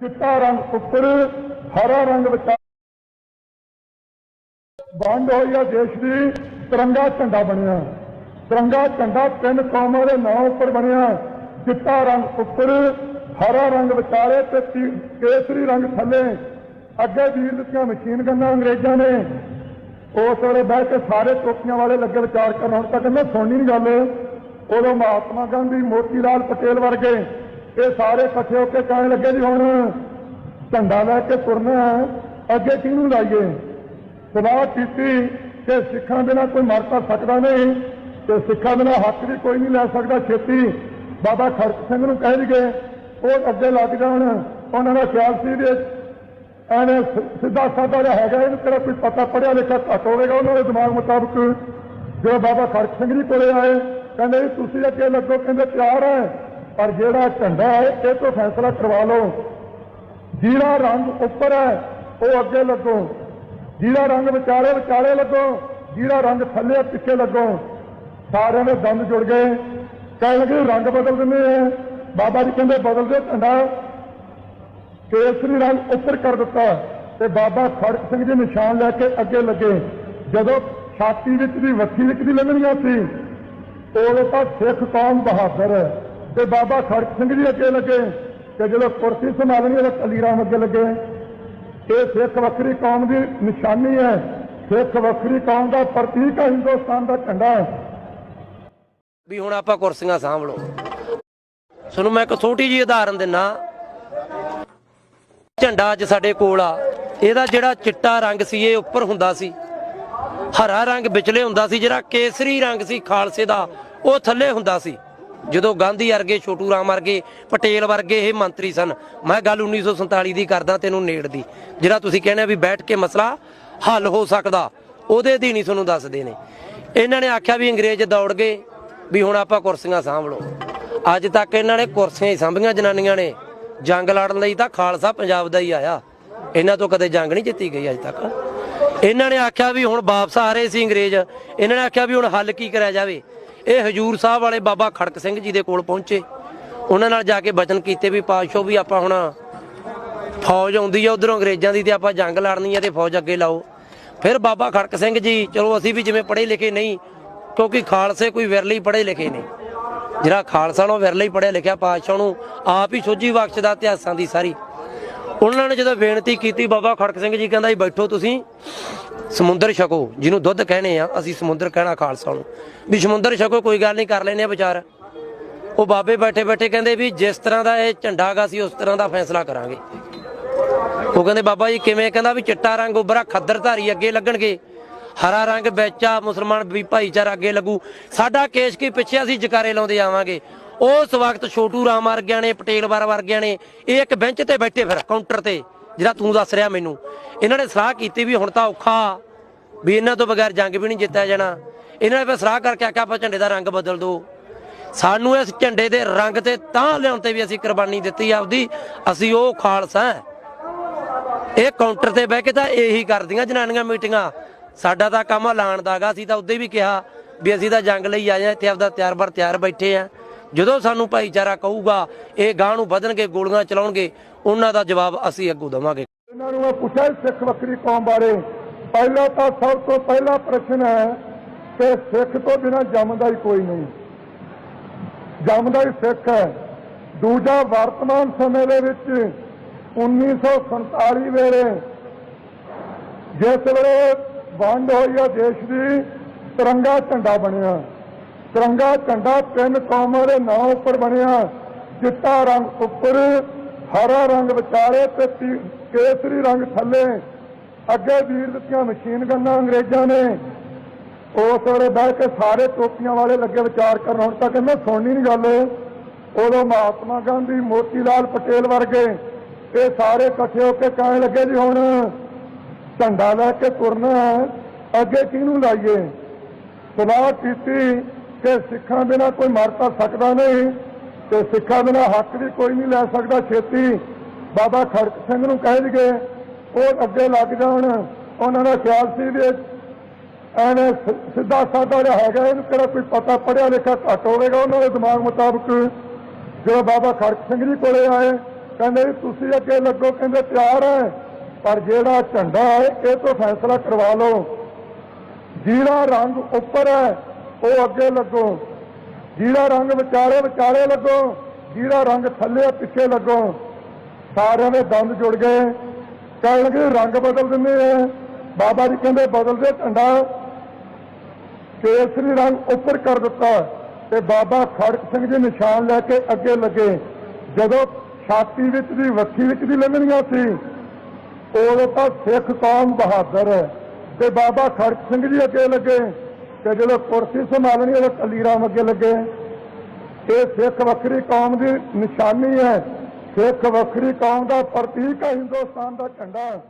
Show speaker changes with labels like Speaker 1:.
Speaker 1: ਚਿੱਟਾ ਰੰਗ ਉੱਪਰ, ਹਰਾ ਰੰਗ ਵਿਚਾਰ ਵੰਡ ਹੋਈ ਆ ਦੇਸ਼ ਦੀ ਤਿਰੰਗਾ ਝੰਡਾ ਬਣਿਆ। ਤਿਰੰਗਾ ਝੰਡਾ ਤਿੰਨ ਕੌਮਾਂ ਦੇ ਨਾਂ ਉੱਪਰ ਬਣਿਆ। ਚਿੱਟਾ ਰੰਗ ਉੱਪਰ, ਹਰਾ ਰੰਗ ਵਿਚਾਰੇ ਤੇ ਕੇਸਰੀ ਰੰਗ ਥੱਲੇ। ਅੱਗੇ ਵੀਰ ਦਿੱਤੀਆਂ ਮਸ਼ੀਨ ਗੰਨਾਂ ਅੰਗਰੇਜ਼ਾਂ ਨੇ। ਉਸ ਵੇਲੇ ਬਹਿ ਕੇ ਸਾਰੇ ਟੋਪੀਆਂ ਵਾਲੇ ਲੱਗੇ ਵਿਚਾਰ ਕਰਨ, ਹੁਣ ਤੱਕ ਮੈਂ ਸੁਣਨੀ ਨਹੀਂ ਗੱਲ। ਉਦੋਂ ਮਹਾਤਮਾ ਗਾਂਧੀ ਮੋਤੀ ਲਾਲ ਪਟੇਲ ਵਰਗੇ ਇਹ ਸਾਰੇ ਇਕੱਠੇ ਹੋ ਕੇ ਕਹਿਣ ਲੱਗੇ ਜੀ ਹੁਣ ਝੰਡਾ ਲੈ ਕੇ ਤੁਰਨਾ ਅੱਗੇ ਕਿਹਨੂੰ ਲਾਈਏ? ਸਲਾਹ ਕੀਤੀ ਕਿ ਸਿੱਖਾਂ ਬਿਨਾਂ ਕੋਈ ਮਰ ਤਾਂ ਸਕਦਾ ਨਹੀਂ ਤੇ ਸਿੱਖਾਂ ਬਿਨਾਂ ਹੱਕ ਵੀ ਕੋਈ ਨਹੀਂ ਲੈ ਸਕਦਾ। ਛੇਤੀ ਬਾਬਾ ਖੜਕ ਸਿੰਘ ਨੂੰ ਕਹਿ ਦਈਏ ਉਹ ਅੱਗੇ ਲੱਗ ਜਾਣ। ਉਹਨਾਂ ਦਾ ਖਿਆਲ ਸੀ ਵੀ ਐਵੇਂ ਸਿੱਧਾ ਸਾਦਾ ਜਿਹਾ ਹੈਗਾ, ਇਹਨੂੰ ਕਿਹੜਾ ਕੋਈ ਪਤਾ ਪੜਿਆ ਲਿਖਿਆ ਘੱਟ ਹੋਵੇਗਾ। ਉਹਨਾਂ ਦੇ ਦਿਮਾਗ ਮੁਤਾਬਕ ਜੋ ਬਾਬਾ ਖੜਕ ਸਿੰਘ ਜੀ ਕੋਲੇ ਆਏ, ਕਹਿੰਦੇ ਜੀ, ਤੁਸੀਂ ਅੱਗੇ ਲੱਗੋ, ਕਹਿੰਦੇ ਤਿਆਰ ਹੈ। ਪਰ ਜਿਹੜਾ ਝੰਡਾ ਹੈ, ਇਹ ਤੋਂ ਫੈਸਲਾ ਕਰਵਾ ਲਓ। ਜਿਹੜਾ ਰੰਗ ਉੱਪਰ ਹੈ, ਉਹ ਅੱਗੇ ਲੱਗੋ। ਜਿਹੜਾ ਰੰਗ ਵਿਚਾਲੇ ਵਿਚਾਲੇ ਲੱਗੋ ਜਿਹੜਾ ਰੰਗ ਥੱਲੇ ਪਿੱਛੇ ਲੱਗੋ। ਸਾਰਿਆਂ ਦੇ ਦੰਦ ਜੁੜ ਗਏ। ਕਹਿਣ ਲੱਗੇ ਰੰਗ ਬਦਲ ਦਿੰਦੇ ਆ। ਬਾਬਾ ਜੀ ਕਹਿੰਦੇ ਬਦਲ ਦਿਓ ਝੰਡਾ। ਕੇਸਰੀ ਰੰਗ ਉੱਪਰ ਕਰ ਦਿੱਤਾ। ਤੇ ਬਾਬਾ ਖੜਕ ਸਿੰਘ ਜੀ ਨਿਸ਼ਾਨ ਲੈ ਕੇ ਅੱਗੇ ਲੱਗੇ। ਜਦੋਂ ਛਾਤੀ ਵਿੱਚ ਦੀ ਵੱਖੀ ਵਿੱਚ ਦੀ ਲੰਘਣੀਆਂ ਸੀ, ਉਦੋਂ ਤਾਂ ਸਿੱਖ ਕੌਮ ਬਹਾਦਰ ਹੈ। ਤੇ ਬਾਬਾ ਖੜਕ ਸਿੰਘ ਜੀ ਅੱਗੇ ਲੱਗੇ ਤੇ ਜਦੋਂ ਕੁਰਸੀ ਸੰਭਾਲਣੀ ਉਹ ਅਲੀ ਅੱਗੇ ਲੱਗੇ। ਇਹ ਸਿੱਖ ਵੱਖਰੀ ਕੌਮ ਦੀ ਨਿਸ਼ਾਨੀ ਹੈ। ਸਿੱਖ ਵੱਖਰੀ ਕੌਮ ਦਾ ਪ੍ਰਤੀਕ ਹੈ, ਹਿੰਦੁਸਤਾਨ ਦਾ ਝੰਡਾ
Speaker 2: ਵੀ ਹੁਣ ਆਪਾਂ ਕੁਰਸੀਆਂ ਸਾਂਭ ਲਓ ਤੁਹਾਨੂੰ ਮੈਂ ਇੱਕ ਛੋਟੀ ਜੀ ਉਦਾਹਰਨ ਦਿੰਨਾ। ਝੰਡਾ ਅੱਜ ਸਾਡੇ ਕੋਲ ਆ। ਇਹਦਾ ਜਿਹੜਾ ਚਿੱਟਾ ਰੰਗ ਸੀ, ਇਹ ਉੱਪਰ ਹੁੰਦਾ ਸੀ। ਹਰਾ ਰੰਗ ਵਿਚਲੇ ਹੁੰਦਾ ਸੀ, ਜਿਹੜਾ ਕੇਸਰੀ ਰੰਗ ਸੀ ਖਾਲਸੇ ਦਾ, ਉਹ ਥੱਲੇ ਹੁੰਦਾ ਸੀ। ਜਦੋਂ ਗਾਂਧੀ ਵਰਗੇ, ਛੋਟੂ ਰਾਮ ਵਰਗੇ, ਪਟੇਲ ਵਰਗੇ ਇਹ ਮੰਤਰੀ ਸਨ, ਮੈਂ ਗੱਲ 1947 ਦੀ ਕਰਦਾ ਤੈਨੂੰ ਨੇੜ ਦੀ, ਜਿਹੜਾ ਤੁਸੀਂ ਕਹਿੰਦੇ ਵੀ ਬੈਠ ਕੇ ਮਸਲਾ ਹੱਲ ਹੋ ਸਕਦਾ, ਉਹਦੇ ਦੀ ਨਹੀਂ ਤੁਹਾਨੂੰ ਦੱਸਦੇ ਨੇ। ਇਹਨਾਂ ਨੇ ਆਖਿਆ ਵੀ ਅੰਗਰੇਜ਼ ਦੌੜ ਗਏ, ਵੀ ਹੁਣ ਆਪਾਂ ਕੁਰਸੀਆਂ ਸਾਂਭ ਲਓ ਅੱਜ ਤੱਕ ਇਹਨਾਂ ਨੇ ਕੁਰਸੀਆਂ ਹੀ ਸਾਂਭੀਆਂ ਜਨਾਨੀਆਂ ਨੇ, ਜੰਗ ਲੜਨ ਲਈ ਤਾਂ ਖਾਲਸਾ ਪੰਜਾਬ ਦਾ ਹੀ ਆਇਆ, ਇਹਨਾਂ ਤੋਂ ਕਦੇ ਜੰਗ ਨਹੀਂ ਜਿੱਤੀ ਗਈ ਅੱਜ ਤੱਕ। ਇਹਨਾਂ ਨੇ ਆਖਿਆ ਵੀ ਹੁਣ ਵਾਪਸ ਆ ਰਹੇ ਸੀ ਅੰਗਰੇਜ਼, ਇਹਨਾਂ ਨੇ ਆਖਿਆ ਵੀ ਹੁਣ ਹੱਲ ਕੀ ਕਰਿਆ ਜਾਵੇ ਇਹ ਹਜੂਰ ਸਾਹਿਬ ਵਾਲੇ ਬਾਬਾ ਖੜਕ ਸਿੰਘ ਜੀ ਦੇ ਕੋਲ ਪਹੁੰਚੇ। ਉਹਨਾਂ ਨਾਲ ਜਾ ਕੇ ਬਚਨ ਕੀਤੇ ਵੀ ਪਾਤਸ਼ਾਹ ਵੀ ਆਪਾਂ ਹੁਣ ਫੌਜ ਆਉਂਦੀ ਆ, ਉਧਰੋਂ ਅੰਗਰੇਜ਼ਾਂ ਦੀ ਤੇ ਆਪਾਂ ਜੰਗ ਲੜਨੀ ਆ ਤੇ ਫੌਜ ਅੱਗੇ ਲਾਓ। ਫਿਰ ਬਾਬਾ ਖੜਕ ਸਿੰਘ ਜੀ, ਚਲੋ ਅਸੀਂ ਵੀ ਜਿਵੇਂ ਪੜ੍ਹੇ ਲਿਖੇ ਨਹੀਂ, ਕਿਉਂਕਿ ਖਾਲਸੇ ਕੋਈ ਵਿਰਲੇ ਹੀ ਪੜ੍ਹੇ ਲਿਖੇ ਨੇ ਜਿਹੜਾ ਖਾਲਸਾ ਨੂੰ ਵਿਰਲੇ ਹੀ ਪੜ੍ਹਿਆ ਲਿਖਿਆ ਪਾਤਸ਼ਾਹ ਨੂੰ ਆਪ ਹੀ ਸੋਝੀ ਬਖਸ਼ਦਾ ਇਤਿਹਾਸਾਂ ਦੀ ਸਾਰੀ। ਉਹਨਾਂ ਨੇ ਜਦੋਂ ਬੇਨਤੀ ਕੀਤੀ, ਬਾਬਾ ਖੜਕ ਸਿੰਘ ਜੀ ਕਹਿੰਦਾ ਜੀ ਬੈਠੋ ਤੁਸੀਂ, ਸਮੁੰਦਰ ਛਕੋ, ਜਿਹਨੂੰ ਦੁੱਧ ਕਹਿੰਦੇ ਆ, ਅਸੀਂ ਸਮੁੰਦਰ ਕਹਿਣਾ ਖਾਲਸਾ ਨੂੰ। ਵੀ ਸਮੁੰਦਰ ਛਕੋ, ਕੋਈ ਗੱਲ ਨਹੀਂ, ਕਰ ਲੈਨੇ ਆ ਵਿਚਾਰ। ਉਹ ਬਾਬੇ ਬੈਠੇ ਬੈਠੇ ਕਹਿੰਦੇ ਵੀ ਜਿਸ ਤਰ੍ਹਾਂ ਦਾ ਇਹ ਝੰਡਾ ਗਾ ਸੀ, ਉਸ ਤਰ੍ਹਾਂ ਦਾ ਫੈਸਲਾ ਕਰਾਂਗੇ। ਉਹ ਕਹਿੰਦੇ ਬਾਬਾ ਜੀ ਕਿਵੇਂ? ਕਹਿੰਦਾ ਵੀ ਚਿੱਟਾ ਰੰਗ ਉਬਰਾ ਖੱਦਰ ਧਾਰੀ ਅੱਗੇ ਲੱਗਣਗੇ। ਹਰਾ ਰੰਗ ਵਿੱਚ ਮੁਸਲਮਾਨ ਵੀ ਭਾਈਚਾਰਾ ਅੱਗੇ ਲੱਗੂ। ਸਾਡਾ ਕੇਸ ਕੀ ਪਿੱਛੇ ਅਸੀਂ ਜਕਾਰੇ ਲਾਉਂਦੇ ਆਵਾਂਗੇ। ਉਸ ਵਕਤ ਛੋਟੂ ਰਾਮ ਵਰਗਿਆਂ ਨੇ, ਪਟੇਲ ਵਾਰ ਵਰਗਿਆਂ ਨੇ ਇਹ ਇੱਕ ਬੈਂਚ ਤੇ ਬੈਠੇ ਫਿਰ ਕਾਊਂਟਰ ਤੇ, ਜਿਹੜਾ ਤੂੰ ਦੱਸ ਰਿਹਾ ਮੈਨੂੰ। ਇਹਨਾਂ ਨੇ ਸਲਾਹ ਕੀਤੀ ਵੀ ਹੁਣ ਤਾਂ ਔਖਾ, ਵੀ ਇਹਨਾਂ ਤੋਂ ਬਗੈਰ ਜੰਗ ਵੀ ਨਹੀਂ ਜਿੱਤਿਆ ਜਾਣਾ। ਇਹਨਾਂ ਨੇ ਫਿਰ ਸਲਾਹ ਕਰਕੇ ਆਖਿਆ, ਆਪਾਂ ਝੰਡੇ ਦਾ ਰੰਗ ਬਦਲ ਦਿਓ। ਸਾਨੂੰ ਇਸ ਝੰਡੇ ਦੇ ਰੰਗ ਤੇ ਤਾਂ ਲਿਆਉਣ ਤੇ ਵੀ ਅਸੀਂ ਕੁਰਬਾਨੀ ਦਿੱਤੀ ਆਪਦੀ, ਅਸੀਂ ਉਹ ਖਾਲਸਾ ਇਹ ਕਾਊਂਟਰ ਤੇ ਬਹਿ ਕੇ ਤਾਂ ਇਹੀ ਕਰਦੀਆਂ ਜਨਾਨੀਆਂ ਮੀਟਿੰਗਾਂ। ਸਾਡਾ ਤਾਂ ਕੰਮ ਐਲਾਨ ਦਾਗਾ ਅਸੀਂ ਤਾਂ ਉਦੋਂ ਵੀ ਕਿਹਾ ਵੀ ਅਸੀਂ ਤਾਂ ਜੰਗ ਲਈ ਆਏ ਆ ਇੱਥੇ ਆਪਦਾ ਤਿਆਰ ਬਰ ਤਿਆਰ ਬੈਠੇ ਆ। ਜਦੋਂ ਸਾਨੂੰ ਭਾਈਚਾਰਾ ਕਹੂਗਾ, ਇਹ ਗਾਂ ਨੂੰ ਵਧਣਗੇ, ਗੋਲੀਆਂ ਚਲਾਉਣਗੇ, ਉਹਨਾਂ ਦਾ ਜਵਾਬ ਅਸੀਂ ਅੱਗੋਂ ਦੇਵਾਂਗੇ।
Speaker 1: ਇਹਨਾਂ ਨੂੰ ਮੈਂ ਪੁੱਛਿਆ ਸਿੱਖ ਵੱਖਰੀ ਕੌਮ ਬਾਰੇ। ਪਹਿਲਾ ਤਾਂ ਸਭ ਤੋਂ ਪਹਿਲਾ ਪ੍ਰਸ਼ਨ ਹੈ ਕਿ ਸਿੱਖ ਤੋਂ ਬਿਨਾਂ ਜੰਮਦਾ ਹੀ ਕੋਈ ਨਹੀਂ। ਜੰਮਦਾ ਹੀ ਸਿੱਖ ਹੈ। ਦੂਜਾ, ਵਰਤਮਾਨ ਸਮੇਂ ਦੇ ਵਿੱਚ 1947 ਵੇਲੇ ਜਿਸ ਵੇਲੇ ਵੰਡ ਹੋਈ ਆ ਦੇਸ਼ ਦੀ, ਤਿਰੰਗਾ ਝੰਡਾ ਬਣਿਆ। ਤਿਰੰਗਾ ਝੰਡਾ ਤਿੰਨ ਕੌਮਾਂ ਦੇ ਨਾਂ ਉੱਪਰ ਬਣਿਆ। ਚਿੱਟਾ ਰੰਗ ਉੱਪਰ, ਹਰਾ ਰੰਗ ਵਿਚਾਲੇ ਤੇ ਕੇਸਰੀ ਰੰਗ ਥੱਲੇ। ਅੱਗੇ ਵੀਰ ਦਿੱਤੀਆਂ ਮਸ਼ੀਨ ਗੰਨਾਂ ਅੰਗਰੇਜ਼ਾਂ ਨੇ। ਉਸ ਵੇਲੇ ਬਹਿ ਕੇ ਸਾਰੇ ਟੋਪੀਆਂ ਵਾਲੇ ਲੱਗੇ ਵਿਚਾਰ ਕਰਨ। ਹੁਣ ਤਾਂ ਕਹਿੰਦਾ ਸੁਣਨੀ ਨਹੀਂ ਗੱਲ। ਉਦੋਂ ਮਹਾਤਮਾ ਗਾਂਧੀ ਮੋਤੀ ਲਾਲ ਪਟੇਲ ਵਰਗੇ ਇਹ ਸਾਰੇ ਇਕੱਠੇ ਹੋ ਕੇ ਕਹਿਣ ਲੱਗੇ ਜੀ, ਹੁਣ ਝੰਡਾ ਲੈ ਕੇ ਤੁਰਨਾ ਅੱਗੇ ਕਿਹਨੂੰ ਲਾਈਏ? ਸਲਾਹ ਕੀਤੀ ਕਿ ਸਿੱਖਾਂ ਬਿਨਾਂ ਕੋਈ ਮਰ ਤਾਂ ਸਕਦਾ ਨਹੀਂ ਤੇ ਸਿੱਖਾਂ ਬਿਨਾਂ ਹੱਕ ਵੀ ਕੋਈ ਨਹੀਂ ਲੈ ਸਕਦਾ। ਛੇਤੀ ਬਾਬਾ ਖੜਕ ਸਿੰਘ ਨੂੰ ਕਹਿ ਦਈਏ, ਉਹ ਅੱਗੇ ਲੱਗ ਜਾਣ। ਉਹਨਾਂ ਦਾ ਖਿਆਲ ਸੀ ਵੀ ਐਵੇਂ ਸਿੱਧਾ ਸਾਦਾ ਜਿਹੜਾ ਹੈਗਾ, ਇਹਨੂੰ ਕਿਹੜਾ ਕੋਈ ਪਤਾ ਪੜਿਆ ਲਿਖਿਆ ਘੱਟ ਹੋਵੇਗਾ ਉਹਨਾਂ ਦੇ ਦਿਮਾਗ ਮੁਤਾਬਕ। ਜਦੋਂ ਬਾਬਾ ਖੜਕ ਸਿੰਘ ਜੀ ਕੋਲੇ ਆਏ, ਕਹਿੰਦੇ ਤੁਸੀਂ ਅੱਗੇ ਲੱਗੋ, ਕਹਿੰਦੇ ਤਿਆਰ ਹੈ, ਪਰ ਜਿਹੜਾ ਝੰਡਾ ਹੈ, ਇਹ ਤੋਂ ਫੈਸਲਾ ਕਰਵਾ ਲਓ। ਜਿਹੜਾ ਰੰਗ ਉੱਪਰ ਹੈ ਉਹ ਅੱਗੇ ਲੱਗੋ। ਜਿਹੜਾ ਰੰਗ ਵਿਚਾਰੇ ਵਿਚਾਰੇ ਲੱਗੋ। ਜਿਹੜਾ ਰੰਗ ਥੱਲੇ ਪਿੱਛੇ ਲੱਗੋ। ਸਾਰਿਆਂ ਦੇ ਦੰਦ ਜੁੜ ਗਏ। ਕਹਿਣ ਲੱਗੇ ਰੰਗ ਬਦਲ ਦਿੰਦੇ ਆ। ਬਾਬਾ ਜੀ ਕਹਿੰਦੇ ਬਦਲ ਦੇ ਝੰਡਾ। ਕੇਸਰੀ ਰੰਗ ਉੱਪਰ ਕਰ ਦਿੱਤਾ ਤੇ ਬਾਬਾ ਖੜਕ ਸਿੰਘ ਜੀ ਨਿਸ਼ਾਨ ਲੈ ਕੇ ਅੱਗੇ ਲੱਗੇ। ਜਦੋਂ ਛਾਤੀ ਵਿੱਚ ਦੀ ਵੱਖੀ ਵਿੱਚ ਦੀ ਲੰਘਣੀਆਂ ਸੀ, ਉਦੋਂ ਤਾਂ ਸਿੱਖ ਕੌਮ ਬਹਾਦਰ ਹੈ। ਤੇ ਬਾਬਾ ਖੜਕ ਸਿੰਘ ਜੀ ਅੱਗੇ ਲੱਗੇ। ਤੇ ਜਦੋਂ ਕੁਰਸੀ ਸੰਭਾਲਣੀ ਉਹ ਕੱਲੀ ਰਾਮ ਅੱਗੇ ਲੱਗੇ। ਇਹ ਸਿੱਖ ਵੱਖਰੀ ਕੌਮ ਦੀ ਨਿਸ਼ਾਨੀ ਹੈ। ਸਿੱਖ ਵੱਖਰੀ ਕੌਮ ਦਾ ਪ੍ਰਤੀਕ ਹੈ, ਹਿੰਦੁਸਤਾਨ ਦਾ ਝੰਡਾ।